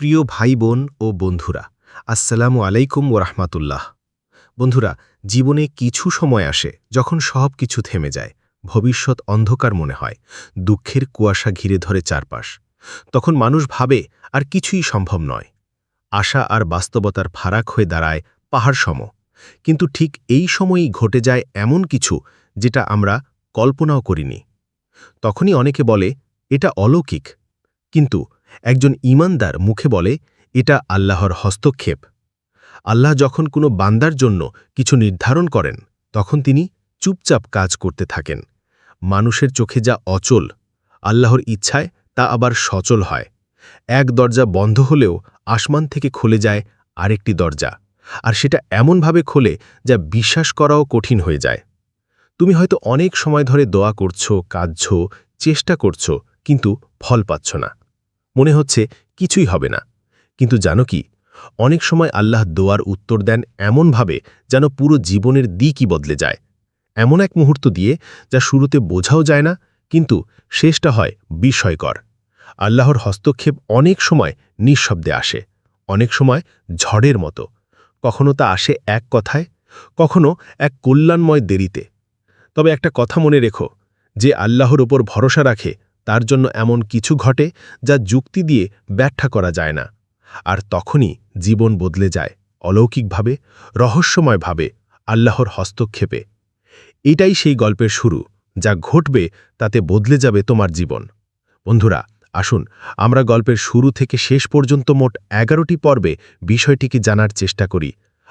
প্রিয় ভাই বোন ও বন্ধুরা, আসসালামু আলাইকুম ওরহমাতুল্লাহ বন্ধুরা, জীবনে কিছু সময় আসে যখন সব কিছু থেমে যায়, ভবিষ্যৎ অন্ধকার মনে হয়, দুঃখের কুয়াশা ঘিরে ধরে চারপাশ। তখন মানুষ ভাবে, আর কিছুই সম্ভব নয়। আশা আর বাস্তবতার ফারাক হয়ে দাঁড়ায় পাহাড় সম। কিন্তু ঠিক এই সময়ই ঘটে যায় এমন কিছু যেটা আমরা কল্পনাও করিনি। তখনই অনেকে বলে, এটা অলৌকিক। কিন্তু একজন ইমানদার মুখে বলে, এটা আল্লাহর হস্তক্ষেপ। আল্লাহ যখন কোনো বান্দার জন্য কিছু নির্ধারণ করেন, তখন তিনি চুপচাপ কাজ করতে থাকেন। মানুষের চোখে যা অচল, আল্লাহর ইচ্ছায় তা আবার সচল হয়। এক দরজা বন্ধ হলেও আসমান থেকে খুলে যায় আরেকটি দরজা, আর সেটা এমনভাবে খোলে যা বিশ্বাস করাও কঠিন হয়ে যায়। তুমি হয়তো অনেক সময় ধরে দোয়া করছ, কাঁদছ, চেষ্টা করছ, কিন্তু ফল পাচ্ছ না। মনে হচ্ছে কিছুই হবে না। কিন্তু জানো কি? অনেক সময় আল্লাহ দোয়ার উত্তর দেন এমনভাবে যেন পুরো জীবনের দিকই বদলে যায়। এমন এক মুহূর্ত দিয়ে যা শুরুতে বোঝাও যায় না, কিন্তু শেষটা হয় বিস্ময়কর। আল্লাহর হস্তক্ষেপ অনেক সময় নিঃশব্দে আসে, অনেক সময় ঝড়ের মতো। কখনো তা আসে এক কথায়, কখনো এক কল্যাণময় দেরিতে। তবে একটা কথা মনে রেখো, যে আল্লাহর ওপর ভরসা রাখে তার জন্য এমন কিছু ঘটে যা যুক্তি দিয়ে ব্যাখ্যা করা যায় না। আর তখনই জীবন বদলে যায় অলৌকিকভাবে, রহস্যময়ভাবে, আল্লাহর হস্তক্ষেপে। এটাই সেই গল্পের শুরু, যা ঘটবে তাতে বদলে যাবে তোমার জীবন। বন্ধুরা, আসুন আমরা গল্পের শুরু থেকে শেষ পর্যন্ত মোট এগারোটি পর্বে বিষয়টিকে জানার চেষ্টা করি।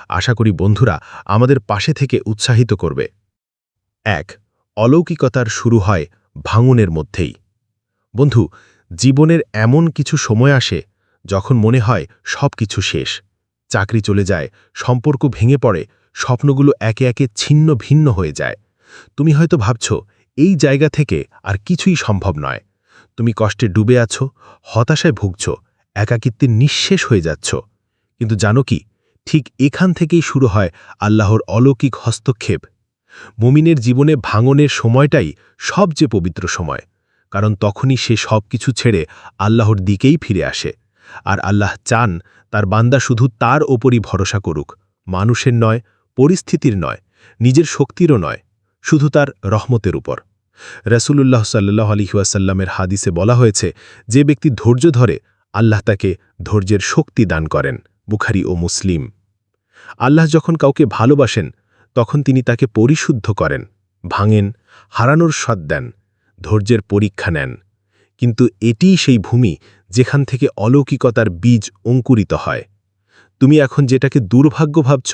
আশা করি বন্ধুরা আমাদের পাশে থেকে উৎসাহিত করবে। এক, অলৌকিকতার শুরু হয় ভাঙনের মধ্যেই। বন্ধু, জীবনের এমন কিছু সময় আসে যখন মনে হয় সব কিছু শেষ। চাকরি চলে যায়, সম্পর্ক ভেঙে পড়ে, স্বপ্নগুলো একে একে ছিন্ন ভিন্ন হয়ে যায়। তুমি হয়তো ভাবছ, এই জায়গা থেকে আর কিছুই সম্ভব নয়। তুমি কষ্টে ডুবে আছো, হতাশায় ভুগছ, একাকিত্বে নিঃশেষ হয়ে যাচ্ছ। কিন্তু জানো কি, ঠিক এখান থেকেই শুরু হয় আল্লাহর অলৌকিক হস্তক্ষেপ। মুমিনের জীবনে ভাঙনের সময়টাই সবচেয়ে পবিত্র সময়। কারণ তখনই সে সব কিছু ছেড়ে আল্লাহর দিকেই ফিরে আসে। আর আল্লাহ চান তার বান্দা শুধু তার ওপরই ভরসা করুক। মানুষের নয়, পরিস্থিতির নয়, নিজের শক্তিরও নয়, শুধু তার রহমতের উপর। রসুলুল্লাহ সাল্লাহ আলহিউসাল্লামের হাদিসে বলা হয়েছে, যে ব্যক্তি ধৈর্য ধরে আল্লাহ তাকে ধৈর্যের শক্তি দান করেন, বুখারি ও মুসলিম। আল্লাহ যখন কাউকে ভালোবাসেন, তখন তিনি তাকে পরিশুদ্ধ করেন, ভাঙেন, হারানোর স্বাদ দেন ধৈর্যের পরীক্ষা নেন। কিন্তু এটিই সেই ভূমি যেখান থেকে অলৌকিকতার বীজ অঙ্কুরিত হয়। তুমি এখন যেটাকে দুর্ভাগ্য ভাবছ,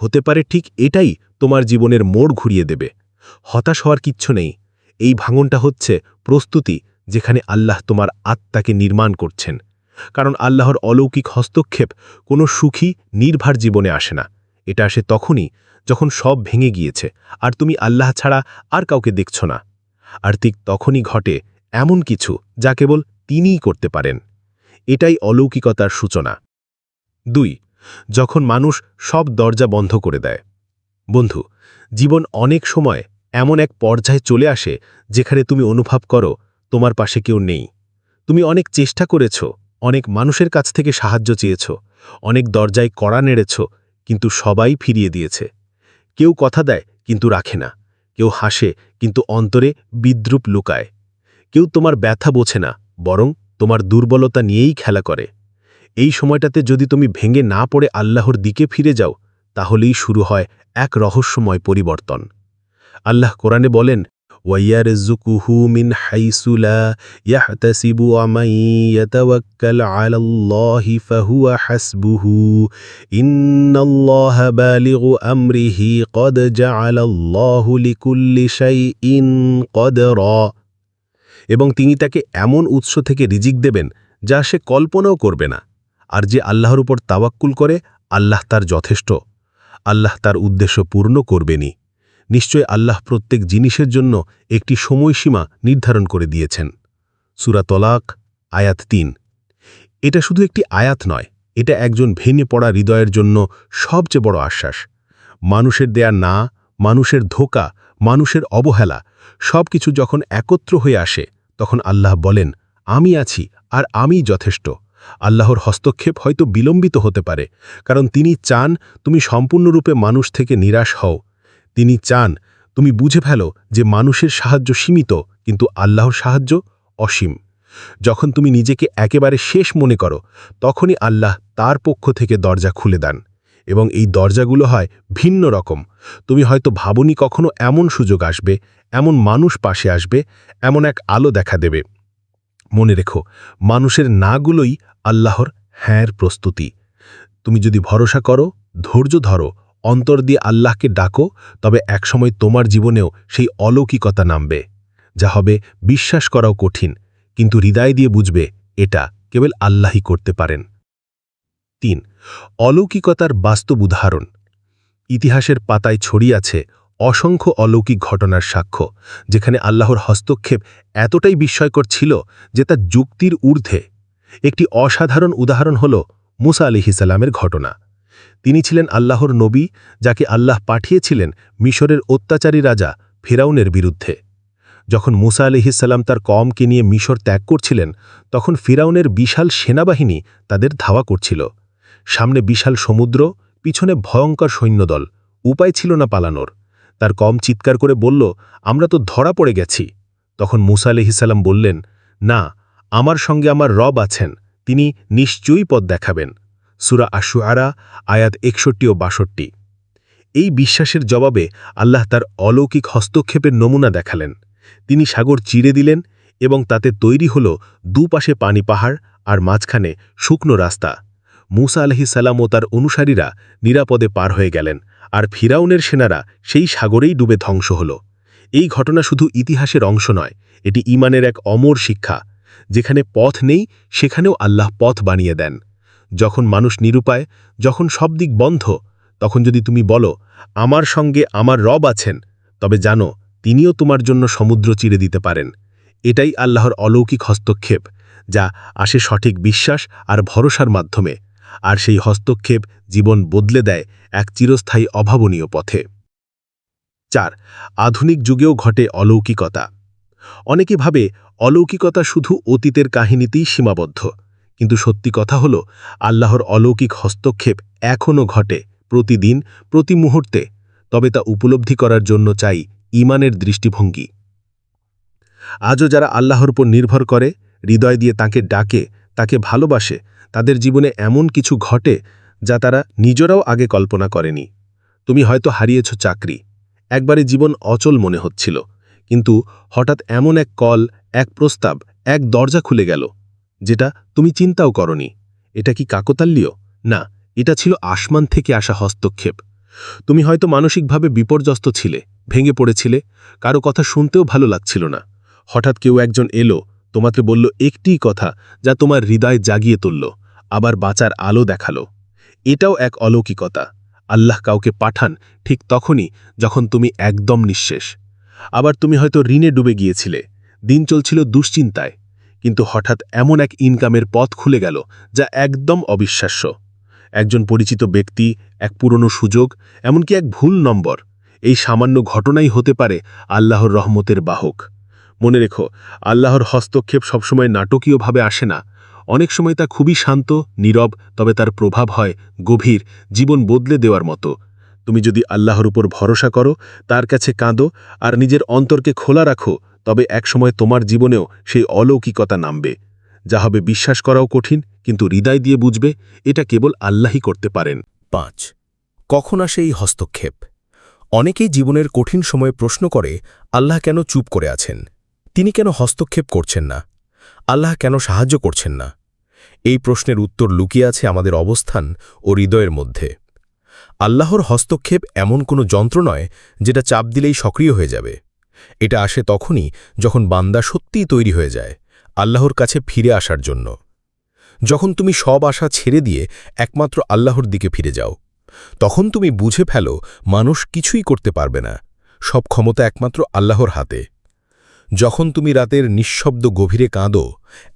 হতে পারে ঠিক এটাই তোমার জীবনের মোড় ঘুরিয়ে দেবে। হতাশ হওয়ার কিচ্ছু নেই। এই ভাঙনটা হচ্ছে প্রস্তুতি যেখানে আল্লাহ তোমার আত্মাকে নির্মাণ করছেন। কারণ আল্লাহর অলৌকিক হস্তক্ষেপ কোনো সুখী, নির্ভার জীবনে আসে না। এটা আসে তখনই যখন সব ভেঙে গিয়েছে, আর তুমি আল্লাহ ছাড়া আর কাউকে দেখছ না। আর ঠিক তখনই ঘটে এমন কিছু যা কেবল তিনিই করতে পারেন। এটাই অলৌকিকতার সূচনা। দুই, যখন মানুষ সব দরজা বন্ধ করে দেয়। বন্ধু, জীবন অনেক সময় এমন এক পর্যায়ে চলে আসে যেখানে তুমি অনুভব করো তোমার পাশে কেউ নেই। তুমি অনেক চেষ্টা করেছ, অনেক মানুষের কাছ থেকে সাহায্য চেয়েছ, অনেক দরজায় কড়া নেড়েছ, কিন্তু সবাই ফিরিয়ে দিয়েছে। কেউ কথা দেয় কিন্তু রাখে না। কেউ হাসে, কিন্তু অন্তরে বিদ্রুপ লুকায়। কেউ তোমার ব্যথা বোঝে না, বরং তোমার দুর্বলতা নিয়েই খেলা করে। এই সময়টাতে যদি তুমি ভেঙে না পড়ে আল্লাহর দিকে ফিরে যাও, তাহলেই শুরু হয় এক রহস্যময় পরিবর্তন। আল্লাহ কোরআনে বলেন ওয়াইয়ারজুকুহু মিন হাইসুলা ইয়াহতাসিবু আমাই ইয়াতাওয়াক্কাল আলাল্লাহি ফাহুয়া হাসবুহু ইন্নাল্লাহা বালিগু আমরিহি কদ জাআলাল্লাহু লিকুল্লি শাইইন কদরা এবং তিনি তাকে এমন উৎস থেকে রিজিক দেবেন যা সে কল্পনাও করবে না। আর যে আল্লাহর উপর তাওয়াক্কুল করে, আল্লাহ তার যথেষ্ট। আল্লাহ তার উদ্দেশ্য পূর্ণ করবেনি নিশ্চয় আল্লাহ প্রত্যেক জিনিসের জন্য একটি সময়সীমা নির্ধারণ করে দিয়েছেন। সুরা তলাক, আয়াত তিন। এটা শুধু একটি আয়াত নয়, এটা একজন ভেঙে পড়া হৃদয়ের জন্য সবচেয়ে বড় আশ্বাস। মানুষের দেয়া না, মানুষের ধোকা, মানুষের অবহেলা সব কিছু যখন একত্র হয়ে আসে, তখন আল্লাহ বলেন, আমি আছি আর আমি যথেষ্ট। আল্লাহর হস্তক্ষেপ হয়তো বিলম্বিত হতে পারে, কারণ তিনি চান তুমি সম্পূর্ণরূপে মানুষ থেকে নিরাশ হও। তিনি চান, তুমি বুঝে ফেলো যে মানুষের সাহায্য সীমিত, কিন্তু আল্লাহর সাহায্য অসীম। যখন তুমি নিজেকে একেবারে শেষ মনে করো, তখনই আল্লাহ তার পক্ষ থেকে দরজা খুলে দেন এবং এই দরজাগুলো হয় ভিন্ন রকম। তুমি হয়তো ভাবনি কখনো এমন সুযোগ আসবে, এমন মানুষ পাশে আসবে, এমন এক আলো দেখা দেবে। মনে রেখো, মানুষের নাগুলোই আল্লাহর হ্যাঁর প্রস্তুতি। তুমি যদি ভরসা করো, ধৈর্য ধরো অন্তর দিয়ে আল্লাহকে ডাকো, তবে একসময় তোমার জীবনেও সেই অলৌকিকতা নামবে। যা হবে বিশ্বাস করাও কঠিন, কিন্তু হৃদয় দিয়ে বুঝবে এটা কেবল আল্লাহই করতে পারেন। তিন, অলৌকিকতার বাস্তব উদাহরণ। ইতিহাসের পাতায় ছড়িয়ে আছে অসংখ্য অলৌকিক ঘটনার সাক্ষ্য, যেখানে আল্লাহর হস্তক্ষেপ এতটাই বিস্ময়কর ছিল যে তা যুক্তির ঊর্ধ্বে। একটি অসাধারণ উদাহরণ হল মুসা আলিহিসাল্লামের ঘটনা। তিনি ছিলেন আল্লাহর নবী, যাকে আল্লাহ পাঠিয়েছিলেন মিশরের অত্যাচারী রাজা ফেরাউনের বিরুদ্ধে। যখন মুসা আলিহিসাল্লাম তার কমকে নিয়ে মিশর ত্যাগ করছিলেন, তখন ফিরাউনের বিশাল সেনাবাহিনী তাদের ধাওয়া করছিল। সামনে বিশাল সমুদ্র, পিছনে ভয়ঙ্কর সৈন্যদল। উপায় ছিল না পালানোর। তার কম চিৎকার করে বলল, আমরা তো ধরা পড়ে গেছি। তখন মুসা আলহিসাল্লাম বললেন, না, আমার সঙ্গে আমার রব আছেন, তিনি নিশ্চয়ই পথ দেখাবেন। সুরা আশুআরা আয়াত একষট্টি ও বাষট্টি। এই বিশ্বাসের জবাবে আল্লাহ তার অলৌকিক হস্তক্ষেপের নমুনা দেখালেন। তিনি সাগর চিরে দিলেন এবং তাতে তৈরি হল দুপাশে পানি পাহাড় আর মাঝখানে শুকনো রাস্তা। মুসা আলহিসাল্লাম ও তার অনুসারীরা নিরাপদে পার হয়ে গেলেন আর ফিরাউনের সেনারা সেই সাগরেই ডুবে ধ্বংস হল। এই ঘটনা শুধু ইতিহাসের অংশ নয়, এটি ইমানের এক অমর শিক্ষা। যেখানে পথ নেই, সেখানেও আল্লাহ পথ বানিয়ে দেন। যখন মানুষ নিরুপায়, যখন সব দিক বন্ধ, তখন যদি তুমি বলো, আমার সঙ্গে আমার রব আছেন, তবে জানো, তিনিও তোমার জন্য সমুদ্র চিরে দিতে পারেন। এটাই আল্লাহর অলৌকিক হস্তক্ষেপ, যা আসে সঠিক বিশ্বাস আর ভরসার মাধ্যমে, আর সেই হস্তক্ষেপ জীবন বদলে দেয় এক চিরস্থায়ী অভাবনীয় পথে। চার, আধুনিক যুগেও ঘটে অলৌকিকতা। অনেকে ভাবে অলৌকিকতা শুধু অতীতের কাহিনীতেই সীমাবদ্ধ। কিন্তু সত্যি কথা হল, আল্লাহর অলৌকিক হস্তক্ষেপ এখনও ঘটে, প্রতিদিন, প্রতি মুহূর্তে। তবে তা উপলব্ধি করার জন্য চাই ইমানের দৃষ্টিভঙ্গি। আজও যারা আল্লাহর উপর নির্ভর করে, হৃদয় দিয়ে তাকে ডাকে, তাকে ভালোবাসে, তাদের জীবনে এমন কিছু ঘটে যা তারা নিজেরাও আগে কল্পনা করেনি। তুমি হয়তো হারিয়েছ চাকরি, একবারে জীবন অচল মনে হচ্ছিল, কিন্তু হঠাৎ এমন এক কল, এক প্রস্তাব, এক দরজা খুলে গেল। যেটা তুমি চিন্তাও করনি। এটা কি কাকতাল্লীয় না, এটা ছিল আসমান থেকে আসা হস্তক্ষেপ। তুমি হয়তো মানসিকভাবে বিপর্যস্ত ছিলে, ভেঙে পড়েছিলে, কারও কথা শুনতেও ভালো লাগছিল না। হঠাৎ কেউ একজন এলো, তোমাকে বলল একটিই কথা যা তোমার হৃদয় জাগিয়ে তুলল, আবার বাঁচার আলো দেখাল। এটাও এক অলৌকিকতা। আল্লাহ কাউকে পাঠান ঠিক তখনই যখন তুমি একদম নিঃশেষ। আবার তুমি হয়তো ঋণে ডুবে গিয়েছিলে। দিন চলছিল দুশ্চিন্তায়। কিন্তু হঠাৎ এমন এক ইনকামের পথ খুলে গেল যা একদম অবিশ্বাস্য। একজন পরিচিত ব্যক্তি, এক পুরনো সুযোগ, এমনকি এক ভুল নম্বর, এই সামান্য ঘটনাই হতে পারে আল্লাহর রহমতের বাহক। মনে রেখো, আল্লাহর হস্তক্ষেপ সবসময় নাটকীয়ভাবে আসে না। অনেক সময় তা খুবই শান্ত, নীরব, তবে তার প্রভাব হয় গভীর, জীবন বদলে দেওয়ার মতো। তুমি যদি আল্লাহর উপর ভরসা করো, তার কাছে কাঁদো আর নিজের অন্তরকে খোলা রাখো, তবে একসময় তোমার জীবনেও সেই অলৌকিকতা নামবে। যা হবে বিশ্বাস করাও কঠিন, কিন্তু হৃদয় দিয়ে বুঝবে, এটা কেবল আল্লাহই করতে পারেন। পাঁচ, কখন আসে এই হস্তক্ষেপ? অনেকেই জীবনের কঠিন সময়ে প্রশ্ন করে, আল্লাহ কেন চুপ করে আছেন? তিনি কেন হস্তক্ষেপ করছেন না? আল্লাহ কেন সাহায্য করছেন না? এই প্রশ্নের উত্তর লুকিয়ে আছে আমাদের অবস্থান ও হৃদয়ের মধ্যে। আল্লাহর হস্তক্ষেপ এমন কোনো যন্ত্র নয় যেটা চাপ দিলেই সক্রিয় হয়ে যাবে। এটা আসে তখনই যখন বান্দা সত্যিই তৈরি হয়ে যায় আল্লাহর কাছে ফিরে আসার জন্য। যখন তুমি সব আশা ছেড়ে দিয়ে একমাত্র আল্লাহর দিকে ফিরে যাও, তখন তুমি বুঝে ফেলো মানুষ কিছুই করতে পারবে না, সব ক্ষমতা একমাত্র আল্লাহর হাতে। যখন তুমি রাতের নিঃশব্দ গভীরে কাঁদো,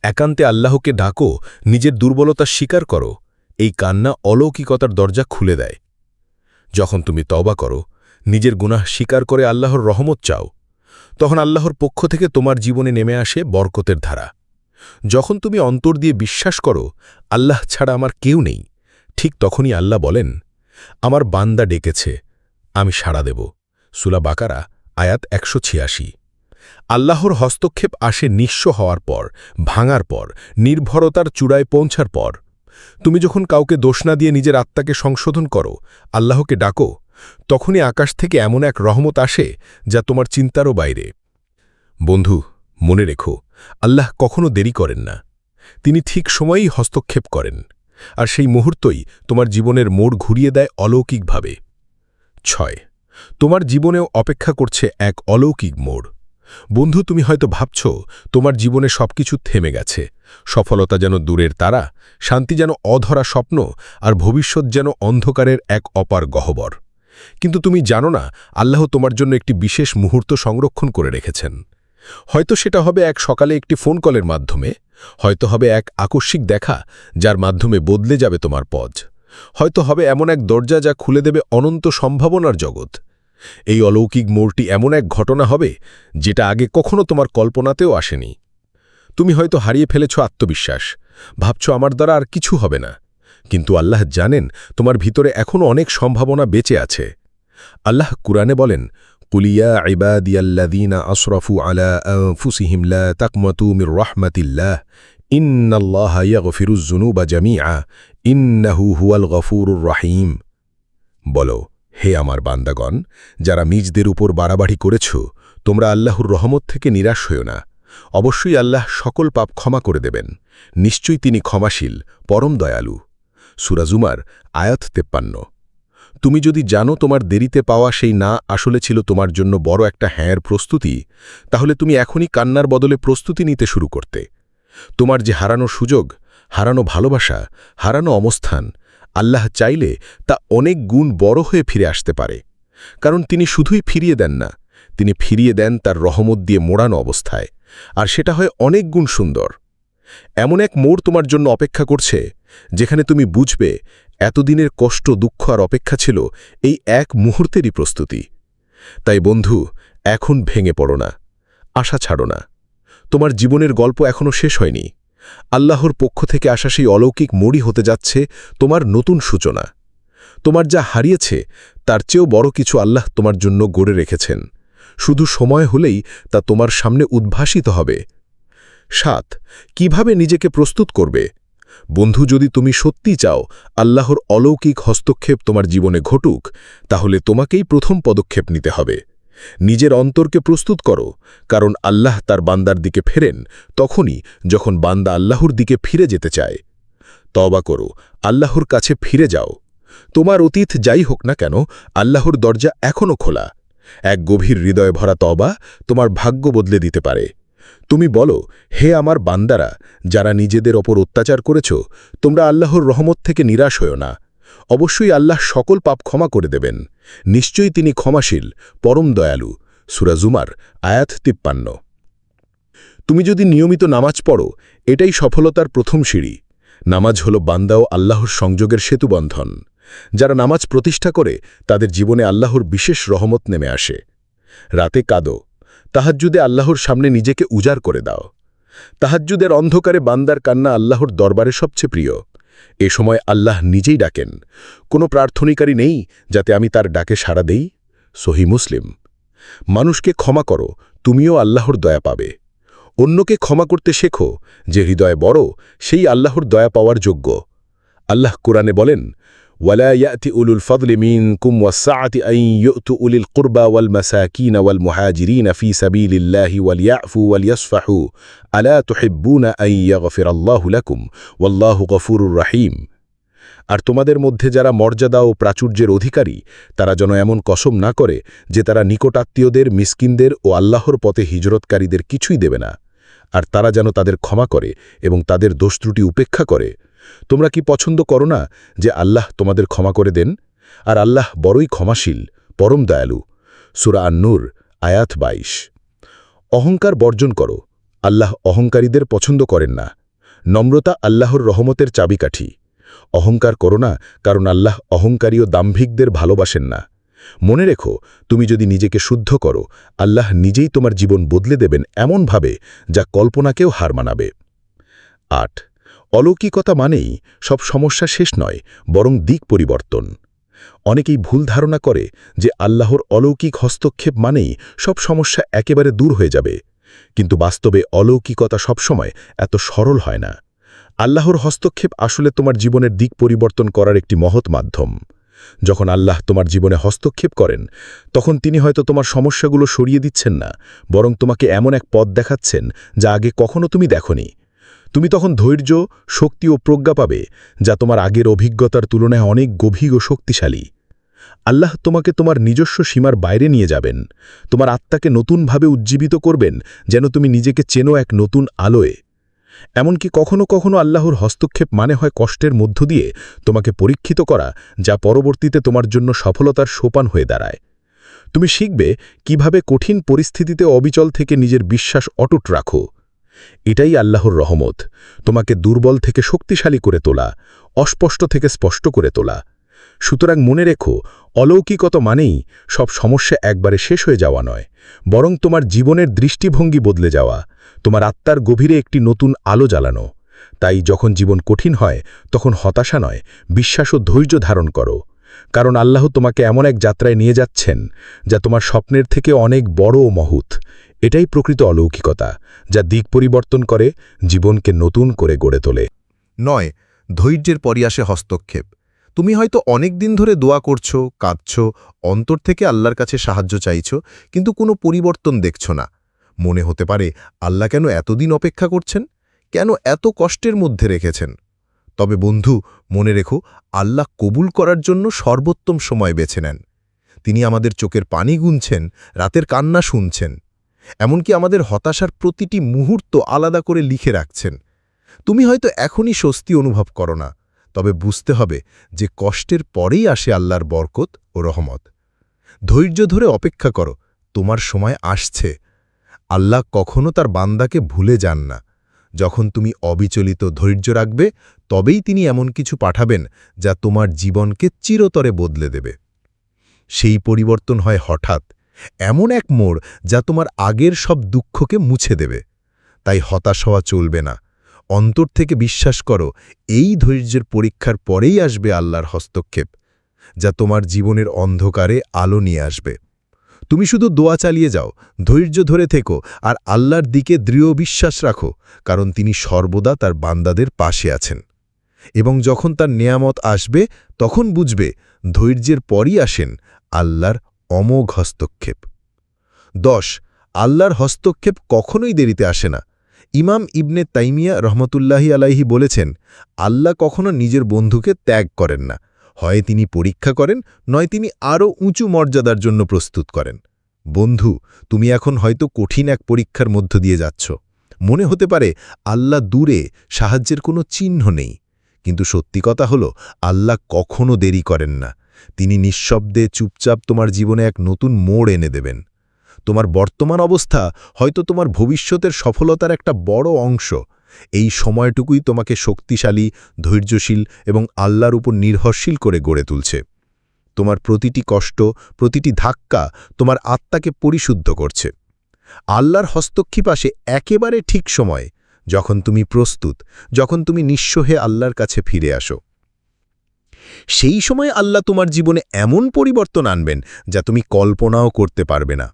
একান্তে আল্লাহকে ডাকো, নিজের দুর্বলতা স্বীকার করো, এই কান্না অলৌকিকতার দরজা খুলে দেয়। যখন তুমি তবা করো, নিজের গুনাহ স্বীকার করে আল্লাহর রহমত চাও, তখন আল্লাহর পক্ষ থেকে তোমার জীবনে নেমে আসে বরকতের ধারা। যখন তুমি অন্তর দিয়ে বিশ্বাস করো, আল্লাহ ছাড়া আমার কেউ নেই, ঠিক তখনই আল্লাহ বলেন, আমার বান্দা ডেকেছে, আমি সাড়া দেব। সুলা বাকারা, আয়াত একশো ছিয়াশি। আল্লাহর হস্তক্ষেপ আসে নিঃস্ব হওয়ার পর, ভাঙার পর, নির্ভরতার চূড়ায় পৌঁছার পর। তুমি যখন কাউকে দোষ না দিয়ে নিজের আত্মাকে সংশোধন করো, আল্লাহকে ডাকো, তখনই আকাশ থেকে এমন এক রহমত আসে যা তোমার চিন্তারও বাইরে। বন্ধু, মনে রেখো, আল্লাহ কখনো দেরি করেন না। তিনি ঠিক সময়েই হস্তক্ষেপ করেন, আর সেই মুহূর্তই তোমার জীবনের মোড় ঘুরিয়ে দেয় অলৌকিকভাবে। ছয়, তোমার জীবনেও অপেক্ষা করছে এক অলৌকিক মোড়। বন্ধু, তুমি হয়তো ভাবছ, তোমার জীবনে সবকিছু থেমে গেছে। সফলতা যেন দূরের তারা, শান্তি যেন অধরা স্বপ্ন, আর ভবিষ্যৎ যেন অন্ধকারের এক অপার গহ্বর। কিন্তু তুমি জানো না, আল্লাহ তোমার জন্য একটি বিশেষ মুহূর্ত সংরক্ষণ করে রেখেছেন। হয়তো সেটা হবে এক সকালে একটি ফোন কলের মাধ্যমে, হয়তো হবে এক আকস্মিক দেখা, যার মাধ্যমে বদলে যাবে তোমার পজ হয়তো হবে এমন এক দরজা যা খুলে দেবে অনন্ত সম্ভাবনার জগৎ। এই অলৌকিক মোড়টি এমন এক ঘটনা হবে যেটা আগে কখনো তোমার কল্পনাতেও আসেনি। তুমি হয়তো হারিয়ে ফেলেছ আত্মবিশ্বাস, ভাবছ আমার দ্বারা আর কিছু হবে না, কিন্তু আল্লাহ জানেন তোমার ভিতরে এখনও অনেক সম্ভাবনা বেঁচে আছে। আল্লাহ কুরআনে বলেন কুলিয়া ইবাদিয়াল্লাদিনা আশরফু আলা আনফুসিহিম লা তাকমাতু মির রাহমাতিল্লাহ, ইন্নাল্লাহা যুনুবা জামিআ, ইন্নাহু হুয়াল গফুরুর রহিম। বলো হে আমার বান্দাগণ, যারা নিজদের উপর বাড়াবাড়ি করেছ, তোমরা আল্লাহর রহমত থেকে নিরাশ হইও না। অবশ্যই আল্লাহ সকল পাপ ক্ষমা করে দেবেন। নিশ্চয়ই তিনি ক্ষমাশীল, পরম দয়ালু। সুরাজুমার আয়াত তেপ্পান্ন। তুমি যদি জানো তোমার দেরিতে পাওয়া সেই না আসলে ছিল তোমার জন্য বড় একটা হ্যাঁর প্রস্তুতি, তাহলে তুমি এখনই কান্নার বদলে প্রস্তুতি নিতে শুরু করতে। তোমার যে হারানো সুযোগ, হারানো ভালোবাসা, হারানো অবস্থান আল্লাহ চাইলে তা অনেক গুণ বড় হয়ে ফিরে আসতে পারে। কারণ তিনি শুধুই ফিরিয়ে দেন না, তিনি ফিরিয়ে দেন তার রহমত দিয়ে মোড়ানো অবস্থায়, আর সেটা হয় অনেক গুণ সুন্দর। এমন এক মোড় তোমার জন্য অপেক্ষা করছে, যেখানে তুমি বুঝবে এতদিনের কষ্ট, দুঃখ আর অপেক্ষা ছিল এই এক মুহূর্তেরই প্রস্তুতি। তাই বন্ধু, এখন ভেঙে পড়ো না, আশা ছাড়ো না। তোমার জীবনের গল্প এখনও শেষ হয়নি। আল্লাহর পক্ষ থেকে আসা সেই অলৌকিক মড়ি হতে যাচ্ছে তোমার নতুন সূচনা। তোমার যা হারিয়েছে, তার চেয়েও বড় কিছু আল্লাহ তোমার জন্য গড়ে রেখেছেন। শুধু সময় হলেই তা তোমার সামনে উদ্ভাসিত হবে। সাত, কীভাবে নিজেকে প্রস্তুত করবে? বন্ধু, যদি তুমি সত্যি চাও আল্লাহর অলৌকিক হস্তক্ষেপ তোমার জীবনে ঘটুক, তাহলে তোমাকেই প্রথম পদক্ষেপ নিতে হবে। নিজের অন্তরকে প্রস্তুত করো, কারণ আল্লাহ তার বান্দার দিকে ফেরেন তখনই যখন বান্দা আল্লাহর দিকে ফিরে যেতে চায়। তবা করো, আল্লাহর কাছে ফিরে যাও। তোমার অতীত যাই হোক না কেন, আল্লাহর দরজা এখনও খোলা। এক গভীর হৃদয় ভরা তবা তোমার ভাগ্য বদলে দিতে পারে। তুমি বলো, হে আমার বান্দারা, যারা নিজেদের ওপর অত্যাচার করেছ, তোমরা আল্লাহর রহমত থেকে নিরাশ হও না। অবশ্যই আল্লাহ সকল পাপ ক্ষমা করে দেবেন। নিশ্চয়ই তিনি ক্ষমাশীল, পরম দয়ালু। সুরাজুমার আয়াত তিপ্পান্ন। তুমি যদি নিয়মিত নামাজ পড়ো, এটাই সফলতার প্রথম সিঁড়ি। নামাজ হল বান্দা ও আল্লাহর সংযোগের সেতুবন্ধন। যারা নামাজ প্রতিষ্ঠা করে, তাদের জীবনে আল্লাহর বিশেষ রহমত নেমে আসে। রাতে কাঁদো। তাহাজ্জুদে আল্লাহর সামনে নিজেকে উজাড় করে দাও। তাহাজ্জুদের অন্ধকারে বান্দার কান্না আল্লাহর দরবারে সবচেয়ে প্রিয়। এ সময় আল্লাহ নিজেই ডাকেন। কোনো প্রার্থনিকারী নেই যাতে আমি তার ডাকে সাড়া দেই? সহি মুসলিম। মানুষকে ক্ষমা করো, তুমিও আল্লাহর দয়া পাবে। অন্যকে ক্ষমা করতে শেখো, যে হৃদয় বড়, সেই আল্লাহর দয়া পাওয়ার যোগ্য। আল্লাহ কোরআনে বলেন ওয়ালা ইয়াতি উলুল الفضل মিন কুম أن يؤتوا أولي উলিল কুরবা والمهاجرين في سبيل الله وليعفوا وليصفحوا ওয়াল ইয়াফু أن يغفر الله لكم والله غفور رحيم ওয়াল্লাহু আর তোমাদের মধ্যে যারা মর্যাদা ও প্রাচুর্যের অধিকারী, তারা যেন এমন কসম না করে যে তারা নিকটাত্মীয়দের, মিসকিনদের ও আল্লাহর পথে হিজরতকারীদের কিছুই দেবে না। আর তারা যেন তাদের ক্ষমা করে এবং তাদের দোষ ত্রুটি উপেক্ষা করে। তোমরা কি পছন্দ করো না যে আল্লাহ তোমাদের ক্ষমা করে দেন? আর আল্লাহ বড়ই ক্ষমাশীল, পরম দয়ালু। সুরা আন্নুর, আয়াত বাইশ। অহংকার বর্জন করো। আল্লাহ অহংকারীদের পছন্দ করেন না। নম্রতা আল্লাহর রহমতের চাবিকাঠি। অহংকার করো না, কারণ আল্লাহ অহংকারী ও দাম্ভিকদের ভালোবাসেন না। মনে রেখো, তুমি যদি নিজেকে শুদ্ধ করো, আল্লাহ নিজেই তোমার জীবন বদলে দেবেন এমনভাবে যা কল্পনাকেও হার মানাবে। আট অলৌকিকতা মানেই সব সমস্যা শেষ নয়, বরং দিক পরিবর্তন। অনেকেই ভুল ধারণা করে যে আল্লাহর অলৌকিক হস্তক্ষেপ মানেই সব সমস্যা একেবারে দূর হয়ে যাবে। কিন্তু বাস্তবে অলৌকিকতা সবসময় এত সরল হয় না। আল্লাহর হস্তক্ষেপ আসলে তোমার জীবনের দিক পরিবর্তন করার একটি মহৎ মাধ্যম। যখন আল্লাহ তোমার জীবনে হস্তক্ষেপ করেন, তখন তিনি হয়তো তোমার সমস্যাগুলো সরিয়ে দিচ্ছেন না, বরং তোমাকে এমন এক পথ দেখাচ্ছেন যা আগে কখনো তুমি দেখনি। তুমি তখন ধৈর্য, শক্তি ও প্রজ্ঞা পাবে, যা তোমার আগের অভিজ্ঞতার তুলনায় অনেক গভীর ও শক্তিশালী। আল্লাহ তোমাকে তোমার নিজস্ব সীমার বাইরে নিয়ে যাবেন। তোমার আত্মাকে নতুনভাবে উজ্জীবিত করবেন, যেন তুমি নিজেকে চেনো এক নতুন আলোয়। এমনকি কখনো কখনো আল্লাহর হস্তক্ষেপ মানে হয় কষ্টের মধ্য দিয়ে তোমাকে পরীক্ষিত করা, যা পরবর্তীতে তোমার জন্য সফলতার সোপান হয়ে দাঁড়ায়। তুমি শিখবে কীভাবে কঠিন পরিস্থিতিতে অবিচল থেকে নিজের বিশ্বাস অটুট রাখো। এটাই আল্লাহর রহমত। তোমাকে দুর্বল থেকে শক্তিশালী করে তোলা, অস্পষ্ট থেকে স্পষ্ট করে তোলা। সুতরাং মনে রেখো, অলৌকিকত মানেই সব সমস্যা একবারে শেষ হয়ে যাওয়া নয়, বরং তোমার জীবনের দৃষ্টিভঙ্গি বদলে যাওয়া, তোমার আত্মার গভীরে একটি নতুন আলো জ্বালানো। তাই যখন জীবন কঠিন হয়, তখন হতাশা নয়, বিশ্বাস ও ধৈর্য ধারণ করো। কারণ আল্লাহ তোমাকে এমন এক যাত্রায় নিয়ে যাচ্ছেন, যা তোমার স্বপ্নের থেকে অনেক বড় ও মহুত এটাই প্রকৃত অলৌকিকতা, যা দিক পরিবর্তন করে, জীবনকে নতুন করে গড়ে তোলে। নয়, ধৈর্যের পরই আসে হস্তক্ষেপ। তুমি হয়তো অনেক দিন ধরে দোয়া করছ, কাঁদছ, অন্তর থেকে আল্লাহর কাছে সাহায্য চাইছ, কিন্তু কোনো পরিবর্তন দেখছ না। মনে হতে পারে, আল্লাহ কেন এতদিন অপেক্ষা করছেন? কেন এত কষ্টের মধ্যে রেখেছেন? তবে বন্ধু, মনে রেখো, আল্লাহ কবুল করার জন্য সর্বোত্তম সময় বেছে নেন। তিনি আমাদের চোখের পানি গুনছেন, রাতের কান্না শুনছেন। এমনকি আমাদের হতাশার প্রতিটি মুহূর্ত আলাদা করে লিখে রাখছেন। তুমি হয়তো এখনই স্বস্তি অনুভব করো না, তবে বুঝতে হবে যে কষ্টের পরেই আসে আল্লাহর বরকত ও রহমত। ধৈর্য ধরে অপেক্ষা করো, তোমার সময় আসছে। আল্লাহ কখনো তার বান্দাকে ভুলে যান না। যখন তুমি অবিচলিত ধৈর্য রাখবে, তবেই তিনি এমন কিছু পাঠাবেন যা তোমার জীবনকে চিরতরে বদলে দেবে। সেই পরিবর্তন হয় হঠাৎ এমন এক মোড় যা তোমার আগের সব দুঃখকে মুছে দেবে। তাই হতাশ হওয়া চলবে না। অন্তর থেকে বিশ্বাস করো, এই ধৈর্যের পরীক্ষার পরেই আসবে আল্লাহর হস্তক্ষেপ, যা তোমার জীবনের অন্ধকারে আলো নিয়ে আসবে। তুমি শুধু দোয়া চালিয়ে যাও, ধৈর্য ধরে থেকো, আর আল্লাহর দিকে দৃঢ় বিশ্বাস রাখো, কারণ তিনি সর্বদা তার বান্দাদের পাশে আছেন। এবং যখন তার নেয়ামত আসবে, তখন বুঝবে, ধৈর্যের পরই আসেন আল্লাহর অমোঘ হস্তক্ষেপ দশ, আল্লাহর হস্তক্ষেপ কখনোই দেরিতে আসে না। ইমাম ইবনে তাইমিয়া রহমতুল্লাহি আলাইহি বলেছেন, আল্লাহ কখনো নিজের বন্ধুকে ত্যাগ করেন না। হয় তিনি পরীক্ষা করেন, নয় তিনি আরও উঁচু মর্যাদার জন্য প্রস্তুত করেন। বন্ধু, তুমি এখন হয়তো কঠিন এক পরীক্ষার মধ্য দিয়ে যাচ্ছ। মনে হতে পারে, আল্লাহ দূরে, সাহায্যের কোনো চিহ্ন নেই। কিন্তু সত্যি কথা হল, আল্লাহ কখনো দেরি করেন না। তিনি নিঃশব্দে চুপচাপ তোমার জীবনে এক নতুন মোড় এনে দেবেন। তোমার বর্তমান অবস্থা হয়তো তোমার ভবিষ্যতের সফলতার একটা বড় অংশ। এই সময়টুকুই তোমাকে শক্তিশালী, ধৈর্যশীল এবং আল্লাহর উপর নির্ভরশীল করে গড়ে তুলছে। তোমার প্রতিটি কষ্ট, প্রতিটি ধাক্কা তোমার আত্মাকে পরিশুদ্ধ করছে। আল্লাহর হস্তক্ষেপ আসে একেবারে ঠিক সময়, যখন তুমি প্রস্তুত, যখন তুমি নিঃস্ব হয়ে আল্লাহর কাছে ফিরে আসো। সেই সময় আল্লাহ তোমার জীবনে এমন পরিবর্তন আনবেন যা তুমি কল্পনাও করতে পারবে না।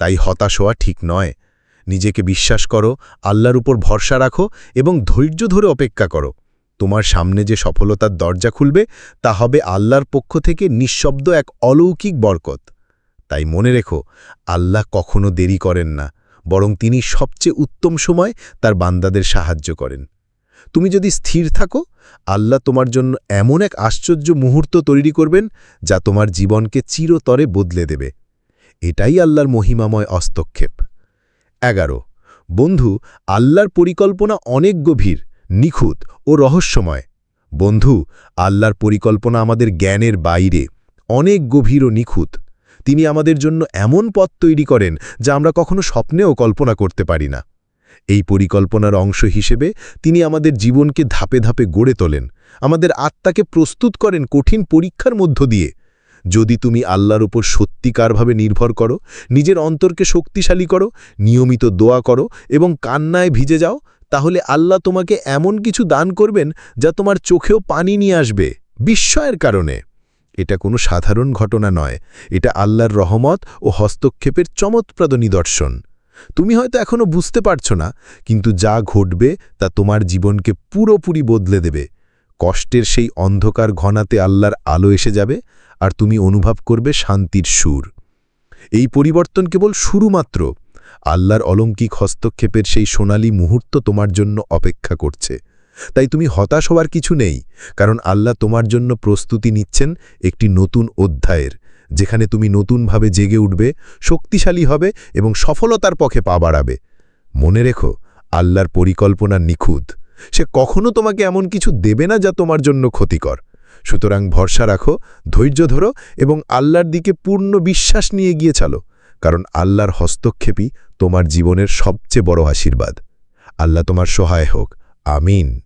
তাই হতাশ হওয়া ঠিক নয়। নিজেকে বিশ্বাস করো, আল্লাহর উপর ভরসা রাখো এবং ধৈর্য ধরে অপেক্ষা করো। তোমার সামনে যে সফলতার দরজা খুলবে, তা হবে আল্লাহর পক্ষ থেকে নিঃশব্দ এক অলৌকিক বরকত। তাই মনে রেখো, আল্লাহ কখনো দেরি করেন না, বরং তিনি সবচেয়ে উত্তম সময় তার বান্দাদের সাহায্য করেন। তুমি যদি স্থির থাকো, আল্লাহ তোমার জন্য এমন এক আশ্চর্য মুহূর্ত তৈরি করবেন যা তোমার জীবনকে চিরতরে বদলে দেবে। এটাই আল্লাহর মহিমাময় হস্তক্ষেপ। এগারো, বন্ধু, আল্লাহর পরিকল্পনা অনেক গভীর, নিখুঁত ও রহস্যময়। বন্ধু, আল্লাহর পরিকল্পনা আমাদের জ্ঞানের বাইরে, অনেক গভীর ও নিখুঁত। তিনি আমাদের জন্য এমন পথ তৈরি করেন যা আমরা কখনো স্বপ্নেও কল্পনা করতে পারি না। এই পরিকল্পনার অংশ হিসেবে তিনি আমাদের জীবনকে ধাপে ধাপে গড়ে তোলেন, আমাদের আত্মাকে প্রস্তুত করেন কঠিন পরীক্ষার মধ্য দিয়ে। যদি তুমি আল্লাহর উপর সত্যিকারভাবে নির্ভর করো, নিজের অন্তরকে শক্তিশালী করো, নিয়মিত দোয়া করো এবং কান্নায় ভিজে যাও, তাহলে আল্লাহ তোমাকে এমন কিছু দান করবেন যা তোমার চোখেও পানি নিয়ে আসবে বিস্ময়ের কারণে। এটা কোনো সাধারণ ঘটনা নয়, এটা আল্লাহর রহমত ও হস্তক্ষেপের চমৎপ্রদ নিদর্শন। তুমি হয়তো এখনও বুঝতে পারছ না, কিন্তু যা ঘটবে তা তোমার জীবনকে পুরোপুরি বদলে দেবে। কষ্টের সেই অন্ধকার ঘনাতে আল্লাহর আলো এসে যাবে আর তুমি অনুভব করবে শান্তির সুর। এই পরিবর্তন কেবল শুরুমাত্র। আল্লাহর অলৌকিক হস্তক্ষেপের সেই সোনালি মুহূর্ত তোমার জন্য অপেক্ষা করছে। তাই তুমি হতাশ হওয়ার কিছু নেই, কারণ আল্লাহ তোমার জন্য প্রস্তুতি নিচ্ছেন একটি নতুন অধ্যায়ের। যেখানে তুমি নতুনভাবে জেগে উঠবে, শক্তিশালী হবে এবং সফলতার পক্ষে পা বাড়াবে। মনে রেখো, আল্লাহর পরিকল্পনা নিখুঁত। সে কখনো তোমাকে এমন কিছু দেবে না যা তোমার জন্য ক্ষতিকর। সুতরাং ভরসা রাখো, ধৈর্য ধরো এবং আল্লাহর দিকে পূর্ণ বিশ্বাস নিয়ে গিয়ে চালো, কারণ আল্লাহর হস্তক্ষেপই তোমার জীবনের সবচেয়ে বড় আশীর্বাদ। আল্লাহ তোমার সহায় হোক। আমিন।